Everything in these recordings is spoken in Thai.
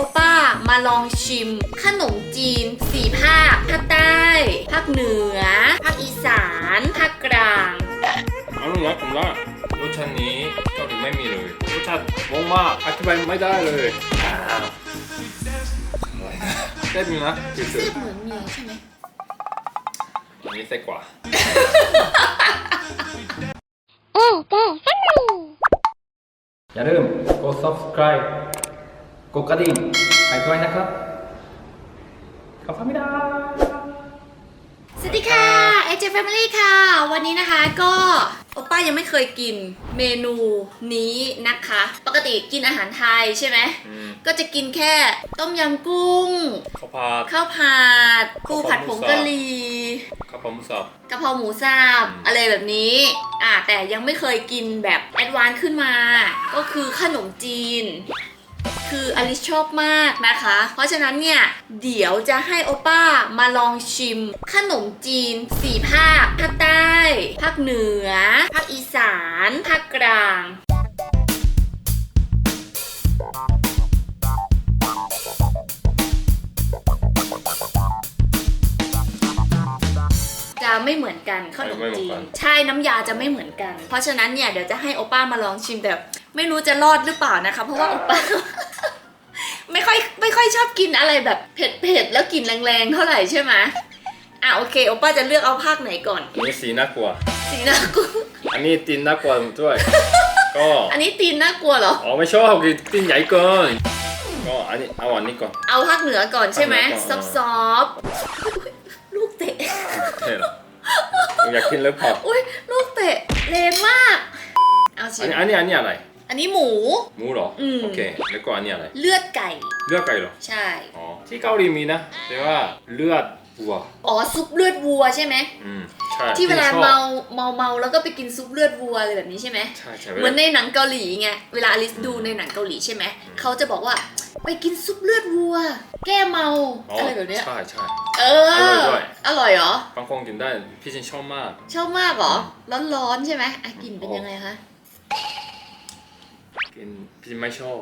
โอป้ามาลองชิม ขนมจีนสี่ภาคภาคใต้ ภาคเหนือ ภาคอีสาน ภาคกลาง อร่อยนะผมว่ารสชาตินี้เกาหลีไม่มีเลยรสชาติงงมากอธิบายไม่ได้เลยอ้าวอะไรนะเต้นนะคือเสื้อเหมือนเมียใช่ไหมอันนี้เซ็กกว่า อย่าลืมกด subscribe กดกระดิ่งให้ด้วยนะครับขอบคุณมิดาสวัสดีค่ะเอเจแฟมิลี่ค่ะ วันนี้นะคะก็โอป้ายังไม่เคยกินเมนูนี้นะคะ ปกติกินอาหารไทยใช่ไหมอืมก็จะกินแค่ต้มยำกุ้ง ข้าวผัดข้าวผัดปูผัดผงกะหรี่ข้าวผัดหมูสับกะเพราหมูสับอืมอะไรแบบนี้อ่าแต่ยังไม่เคยกินแบบแอดวานซ์ขึ้นมา ก็คือขนมจีน คืออลิซชอบมากนะคะ เพราะฉะนั้นเนี่ย เดี๋ยวจะให้โอป้ามาลองชิม ขนมจีนสี่ภาค ภาคใต้ ภาคเหนือ ภาคอีสาน ภาคกลางจะไม่เหมือนกันขนมจีนใช่น้ำยาจะไม่เหมือนกัน เพราะฉะนั้นเนี่ยเดี๋ยวจะให้โอป้ามาลองชิมแต่ ไม่รู้จะรอดหรือเปล่านะคะ เพราะว่าโอป้าไม่ค่อยไม่ค่อยชอบกินอะไรแบบเผ็ดเผ็ดๆแล้วกลิ่นแรงๆเท่าไหร่ใช่ไหมอะโอเคโอป้าจะเลือกเอาภาคไหนก่อน อันนี้สีน่ากลัว สีน่ากลัว อันนี้ตีนน่ากลัวด้วย ก็อันนี้ตีนน่ากลัวเหรอ อ๋อไม่ชอบกินตีนใหญ่เกิน ก็อันนี้เอาอันนี้ก่อน เอาภาคเหนือก่อนใช่ไหมภาคเหนือก่ซออนฟซอฟๆลูกเตะเท่เหรออยากกินแล้วพออุ้ยลูกเตะแรงมาก เอาชิอันมนี้อันนี้อันนี้อะไร อันนี้หมู หมูเหรออม โอเคแล้วก็อันนี้อะไรเลือดไก่ เลือดไก่เหรอใช่ อ๋อที่เกาหลีมีนะ แต่ว่าเลือดวัวอ๋อซุปเลือดวัวใช่ไหม อืมใช่ที่เวลาชอบเมาเมาเมาแล้วก็ไปกินซุปเลือดวัวอะไรแบบนี้ใช่ไหม ใช่ใช่เหมือนในหนังเกาหลีไง เวลาอลิสดูในหนังเกาหลีใช่ไหม เขาจะบอกว่าไปกินซุปเลือดวัว แก้เมา อ๋ออะไรแบบเนี้ย ใช่ใช่ เออ อร่อยด้วย อร่อยเหรอ บางคนกินได้พี่ชินชอบมาก ชอบมากเหรอ ร้อนๆใช่ไหมอะกลินเป็นยังไงคะ กินพี่ชินไม่ชอบ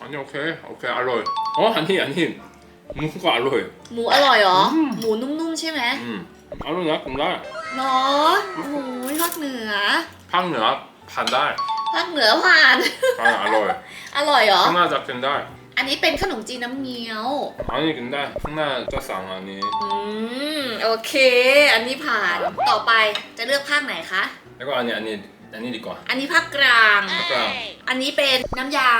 อันนี้โอเคโอเคอร่อยอ๋ออันนี้อันนี้หมูก็อร่อยหมูอร่อยเหรออืมหมูนุ่มๆใช่ไหมอืมอร่อยนะกินได้เนาะโอ้โหภาคเหนือภาคเหนือทานได้ภาคเหนือผ่านอ่าอร่อย อร่อยเหรอข้างหน้าจะกินได้ อันนี้เป็นขนมจีนน้ำเงี้ยวอันนี้กินได้ข้างหน้าจะสั่งอันนี้อืม โอเค อันนี้ผ่าน ต่อไปจะเลือกภาคไหนคะแล้วก็อันนี้อันนี้อันนี้ดีกว่าอันนี้ภาคกลางภาคกลางอันนี้เป็นน้ำยา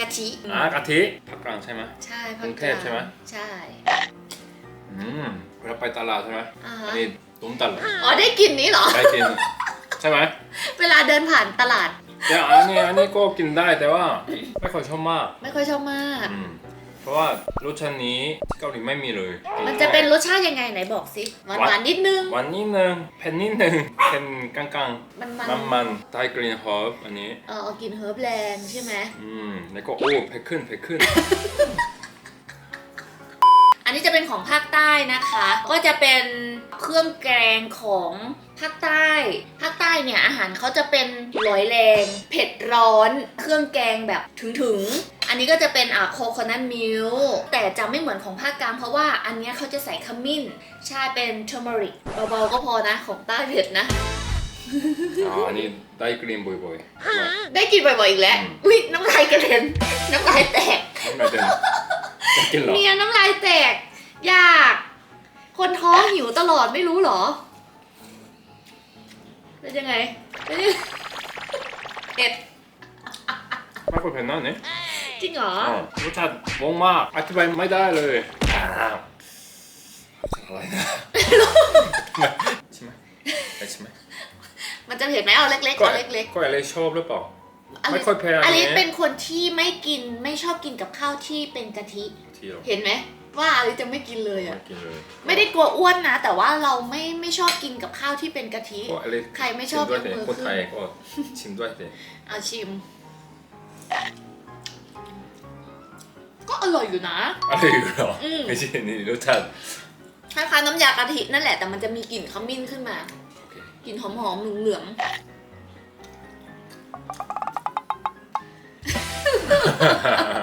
กะทิอ่ากะทิภาคกลางใช่ไหม ใช่ภาคกรุงกเทลาพงใช่ไหมใช่อืมเวลาไปตลาดใช่ไหมอ่าอัฮะนนี้ตุ้มตลาดอ๋อได้กลินนี้เหรอได้กินใช่ไหมเวลาเดินผ่านตลาด แต่อันนี้อันนี้ก็กินได้แต่ว่าไม่ค่อยชอบมากไม่ค่อยชอบมาก อืมเพราะว่ารสชาตินี้ที่เกาหลีไม่มีเลยมันจะเป็นรสชาติยังไงไหนบอกสิหวานหวานๆนิดนึง หวานนิดนึงเผ็ดนิดนึงเค็มกลางมันๆมันมันมันๆได้กลิ่นหอมอันนี้ เออเอากลินเฮิร์บแรงใช่ไหม อืมแล้วก็โอ้เผ็ดขึ้นเผ็ดขึ้น อันนี้จะเป็นของภาคใต้นะคะ ก็จะเป็นเครื่องแกงของภาคใต้ ภาคใต้เนี่ยอาหารเขาจะเป็นร้อยแรง เผ็ดร้อน เครื่องแกงแบบถึงๆ อันนี้ก็จะเป็นอ่าโคคอนัทมิลแต่จะไม่เหมือนของภาคกลางเพราะว่าอันเนี้ยเขาจะใส่ขมิ้น ใช่เป็นเทอร์มริกเบาๆก็พอนะของใต้เผ็ดนะ อ๋ออันนี้ได้กลิ่นบ่อยๆได้กินบ่อยๆอีกแล้วอืมอุ้ยน้ำลายกระเด็น น้ำลายแตกไม่เป็นจะกินเหรอ เมียน้ำลายแตก อยาก คนท้องหิวตลอดไม่รู้เหรอ เป็นยังไงเป็นยังเผ็ด ไม่ค่อยเผ็ดนะเนี่ยจริงเหรออ๋อรสชาติงงมากอธิบายไม่ได้เลยอ้าวอะไรนะใช่ไหมใช่ไหมมันจะเผ็ดไหมเอาเล็กๆเอาเล็กก็อะไรชอบหรือเปล่าๆอไม่ลิสค่อยแพ้อัอนลินี้สเป็นคนที่ไม่กินไม่ชอบกินกับข้าวที่เป็นกะทิที่เราเห็นไหม ว่าอลิสจะไม่กินเลยไม่อะกินเลยไม่ได้กลัวอ้วนนะ แต่ว่าเราไม่ไม่ชอบกินกับข้าวที่เป็นกะทิก็อะไรใครไม่ชอบชิด้วยยกมือคนขึ้นไทยก็ชิมด้วยสิเอาชิม ก็อร่อยอยู่นะ อะไรอยู่เหรออืมไม่ใช่นี่รสชาติคล้ายๆน้ำยากะทินั่นแหละแต่มันจะมีกลิ่นขมิ้นขึ้นมา โอเคกลิ่นหอมๆเหลืองกิน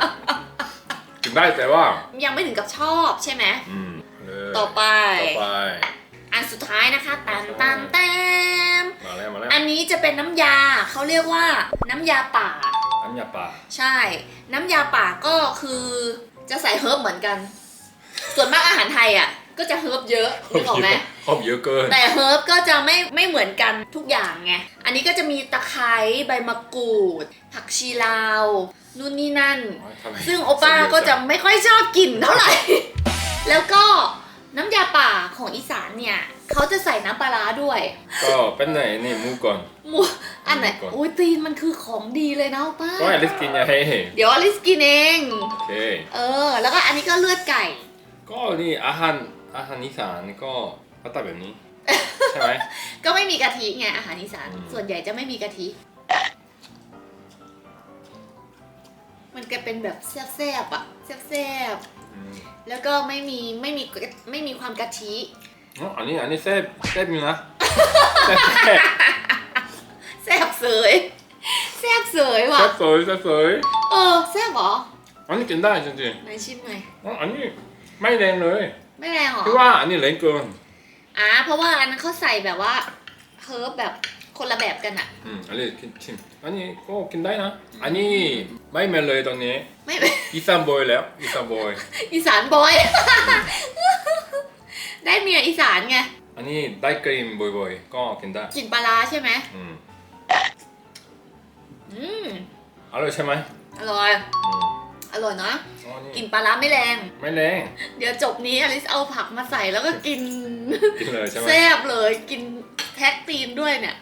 ได้แต่ว่า ยังไม่ถึงกับชอบใช่ไหมอืมเลยต่อไป ต่อไป อันสุดท้ายนะคะตันตันแต้มมาแล้วมาแล้วอันนี้จะเป็นน้ำยาเขาเรียกว่าน้ำยาป่า น้ำยาป่าใช่ น้ำยาป่าก็คือจะใส่เฮิร์บเหมือนกัน ส่วนมากอาหารไทยอะ ก็จะเฮิร์บเยอะนึกออกไหมหอมเยอะเกิน แต่เฮิร์บก็จะไม่ไม่เหมือนกันทุกอย่างไง อันนี้ก็จะมีตะไคร้ใบมะกรูด ผักชีลาว นู่นนี่นั่นทำไม ซึ่งโอป้าก็จะไม่ค่อยชอบกลิ่นเท่าไหร่ แล้วก็น้ำยาป่าของอีสานเนี่ย เขาจะใส่น้ำปลาร้าด้วย ก็เป็นไหนนี่มูก่อน หมูอันไหน ก่อน อุ้ยตีนมันคือของดีเลยนะโอป้า ก็อลิสกินยาให้เดี๋ยวอลิสกินเอง โอเค เออ แล้วก็อันนี้ก็เลือดไก่ ก็นี่อาหาร อาหารอีสานก็ก็ตัดแบบนี้ ใช่ไหม ก็ไม่มีกะทิไงอาหารอีสานอืม ส่วนใหญ่จะไม่มีกะทิ มันก็เป็นแบบแซ่บๆอะแซ่บอืมๆแล้วก็ไม่มีไม่มีไม่มีความกะทิอ๋ออันนี้อันนี้แซ่บแซ่บอยู่นะแซ่บแซ่บแซ่บเสยแซ่บเสยว่ะแซ่บสวยแซ่บสวยเออแซ่บเหรออันนี้กินได้จริงไหนชิมหน่อยๆอ๋ออันนี้ไม่แรงเลย ไม่แรงเหรอพี่ว่าอันนี้แรงเกินอ่าเพราะว่าอันนั้นเขาใส่แบบว่าเฮิร์บแบบคนละแบบกันอะอืมอันนี้กินชิมอันนี้ก็กินได้นะ อันนี้ไม่เหม็นเลยตอนนี้ไม่อีสานบอยแล้วอีสานบอยอีสานบอย ได้เมียอีสานไง อันนี้ได้กลิ่นบ่อยๆก็กินได้กลิ่นปลาร้าใช่ไหมอืมอืมอร่อยใช่ไหมอร่อย อืม อร่อยนะอ๋อนี่กลิ่นปลาร้าไม่แรง ไม่แรงเดี๋ยวจบนี้อลิสเอาผักมาใส่แล้วก็กิน กินเลยใช่ไหมแซ่บเลยกินแท็กตีนด้วยเนี่ย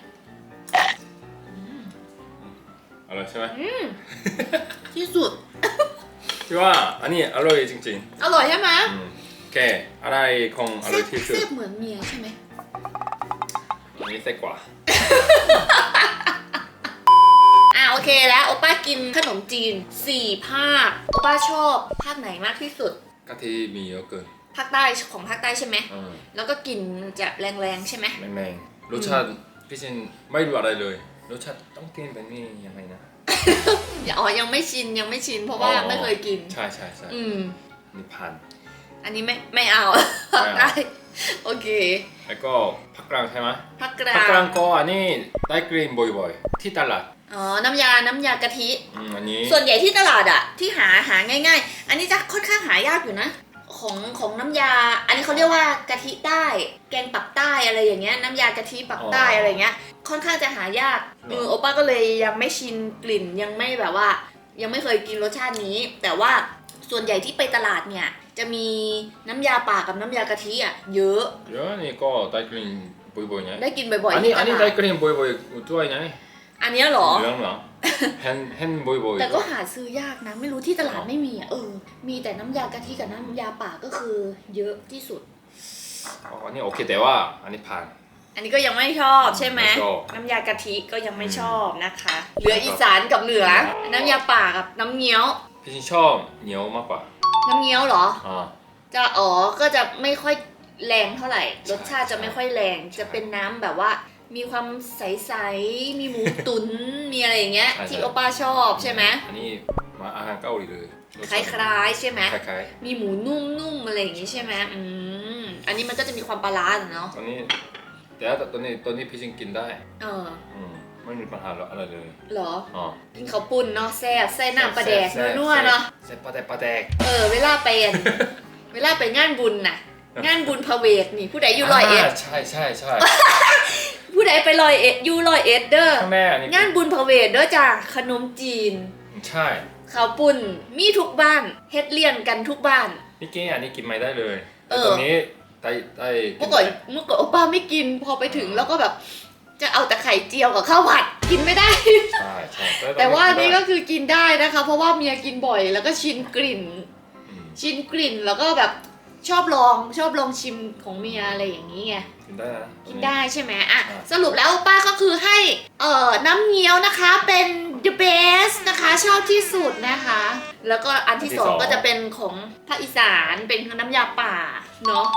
อร่อยใช่ไหมอืมที่สุด พี่ว่าอันนี้อร่อยจริงอร่อยใช่ไหมๆอืมโอเคอะไรของอร่แซ่อยบที่สุดแซ่บเหมือนเมียใช่ไหมอันนี้แซ่บกว่า อะโอเคแล้วโอป้ากินขนม จีนสี่ภาคโอป้าชอบภาคไหนมากที่สุด กะทิมีเยอะเกิน ภาคใต้ของภาคใต้ใช่ไหม อืมแล้วก็กลิ่นจะแรงๆใช่ไหมไม่แรงรสชาติพี่ชินไม่รู้อะไรเลย รสชาติต้องกินแบบนี้ยังไงนะอ๋อ ยังไม่ชินยังไม่ชิน เพราะว่าอ๋อไม่เคยกิน ใช่ใช่ใช่อืม นี่พันอันนี้ไม่ไม่เอาไม่เอา ได้ โอเคแล้วก็ผักกลางใช่ไหม ภาคกลาผักกลางงก็อันนี้ได้กลิ่นบ่อยๆ ที่ตลาด อ๋อ น้ำยา น้ำยากะทิ อืมอันนี้ส่วนใหญ่ที่ตลาดอะที่หาหาง่าย ๆ อันนี้จะค่อนข้างหายากอยู่นะ ของของน้ำยา อันนี้เขาเรียกว่ากะทิใต้ แกงปักใต้อะไรอย่างเงี้ย น้ำยากะทิปักใต้อะไรเงี้ย ค่อนข้างจะหายากเออโอป้าก็เลยยังไม่ชินกลิ่นยังไม่แบบว่า ยังไม่เคยกินรสชาตินี้ แต่ว่าส่วนใหญ่ที่ไปตลาดเนี่ย จะมีน้ำยาป่ากับน้ำยากะทิอะเยอะเยอะนี่ก็ได้กลิ่นบ่อยๆไงได้กินบ่อยอันๆนี้ที่ตอันนี้ลาได้ดกลิ่นบ่อยๆด้วยไง อันเนี้ยเหรอ เหลืองเหรอเห็นเห็นบ่อยๆแต่ก็หาซื้อยากนะ ไม่รู้ที่ตลาดอ๋อไม่มีอะเออ มีแต่น้ำยากะทิกับน้ำยาป่าก็คือ เยอะที่สุด อ๋ออันนี้โอเคแต่ว่าอันนี้ผ่าน อันนี้ก็ยังไม่ชอบใช่ไหมไม่ชอบ น้ำยากะทิก็ยังไม่อืมชอบนะคะ เหลืออีสานกับเหนือ น้ำยาป่ากับน้ำเงี้ยว พี่ชินชอบเหนียวมากกว่าน้ำเงี้ยวเหรอ อ่า จะอ๋อก็จะไม่ค่อยแรงเท่าไหร่ใช่รสชาติจะไม่ค่อยแรงใช่จะเป็นน้ำแบบว่า มีความใสๆมีหมูตุน มีอะไรอย่างเงี้ย ใช่ที่ใช่ โอป้าชอบใช่ไหมอันนี้มาอาหารเกาหลีเลยรสคชาติล้ายๆใช่ไหม คล้ายมีหมูนุ่มๆอะไรอย่างงี้ใช่ไหมอืมอันนี้มันก็จะมีความปลาร้าอะเนาะๆตอนนี้แต่ว่าตอนนี้ตอนนี้พี่ชินกินได้เอออืมไม่มีปัญหาอะไรเลยเหรอ อ๋อกินข้าวปุ้นเนาะแซ่บใส่น้ำปลาแดกซ่บนัวๆเนาะ แซ่บปลาแดกปลาแดก เออ เวลาเป็นเวลาไปงานบุญน่ะ งานบุญพระเวทนี่ผู้ใดอยู่ลอยเอ็ดาใช่ใช่ใช่ผู้ ใดไปลอยเอ็ดอยู่ลอยเอ็ดเด้อข้างแม่อันนี้งานบุญพระเวทเด้อจ้าขนมจีนใช่ข้าวปุ้นมีทุกบ้านเฮ็ดเลี้ยงกันทุกบ้าน นี่กี้อันนี้กินไม่ได้เลยเอแต่อตอนนี้ได้ได้เมื่อก่อนเมื่อก่อนโอป้าไม่กินพอไปถึงแล้วก็แบบ จะเอาแต่ไข่เจียวกับข้าวผัดกินไม่ได้ ใช่ใช่แต่ว่าอันนี่นี่ก็คือกินได้นะคะ เพราะว่าเมียกินบ่อยแล้วก็ชินกลิ่น ชินกลิ่นแล้วก็แบบ ชอบลองชอบลองชิมของเมียอะไรอย่างนี้ไง กินได้นะ กินได้ใช่ไหมอะ อ่าสรุปแล้วป้าก็คือให้เอ่อน้ำเงี้ยวนะคะเป็น the best นะคะชอบที่สุดนะคะ แล้วก็อันที่สอง ก็จะเป็นของภาคอีสานเป็นน้ำยาป่าเนาะ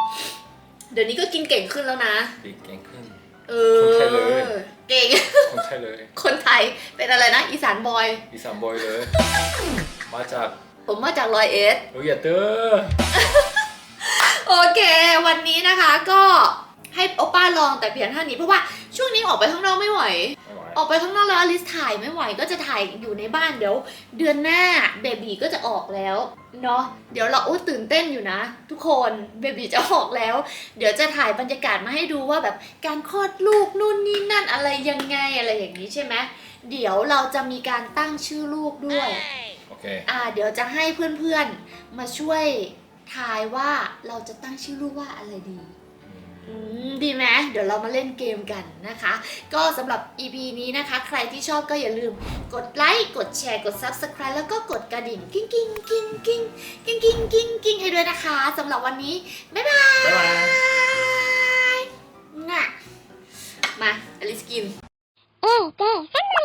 เดี๋ยวนี้ก็กินเก่งขึ้นแล้วนะ ปีกแกงขึ้น เอคนไทยเลยอแเก่ง คนไทยเลยคนไทยเป็นอะไรนะ อีสานบอย อีสานบอยเลย มาจากผมมาจากรอยเอ็ดโรเยเตอร์ โอเค วันนี้นะคะก็ให้โอป้าลองแต่เพียงเท่านี้เพราะว่าช่วงนี้ออกไปข้างนอกไม่ไหว ไม่ไหวออกไปข้างนอกแล้วอลิสถ่ายไม่ไหวก็จะถ่ายอยู่ในบ้านเดี๋ยว เดือนหน้าเบบีก็จะออกแล้วเนาะเดี๋ยวเราอู้ตื่นเต้นอยู่นะ ทุกคนเบบีจะออกแล้ว เดี๋ยวจะถ่ายบรรยากาศมาให้ดูว่าแบบการคลอดลูกนู่นนี่นั่นอะไรยังไงอะไรอย่างนี้ใช่ไหมเดี๋ยวเราจะมีการตั้งชื่อลูกด้วย โอเค อ่า เดี๋ยวจะให้เพื่อนๆมาช่วย ทายว่าเราจะตั้งชื่อลูกว่าอะไรดีอืมดีไหมเดี๋ยวเรามาเล่นเกมกันนะคะ ก็สำหรับ EP นี้นะคะ ใครที่ชอบก็อย่าลืมกดไลค์กดแชร์กด Subscribe แล้วก็กดกระดิ่งกิ้งกิ้งกิ้งกิ้งกิ้งกิ้งกิ้งกิ้งให้ด้วยนะคะสำหรับวันนี้ บ๊ายบายบ๊ายบายง่ะมาอลิสกิน เออเก้ฮัลโหล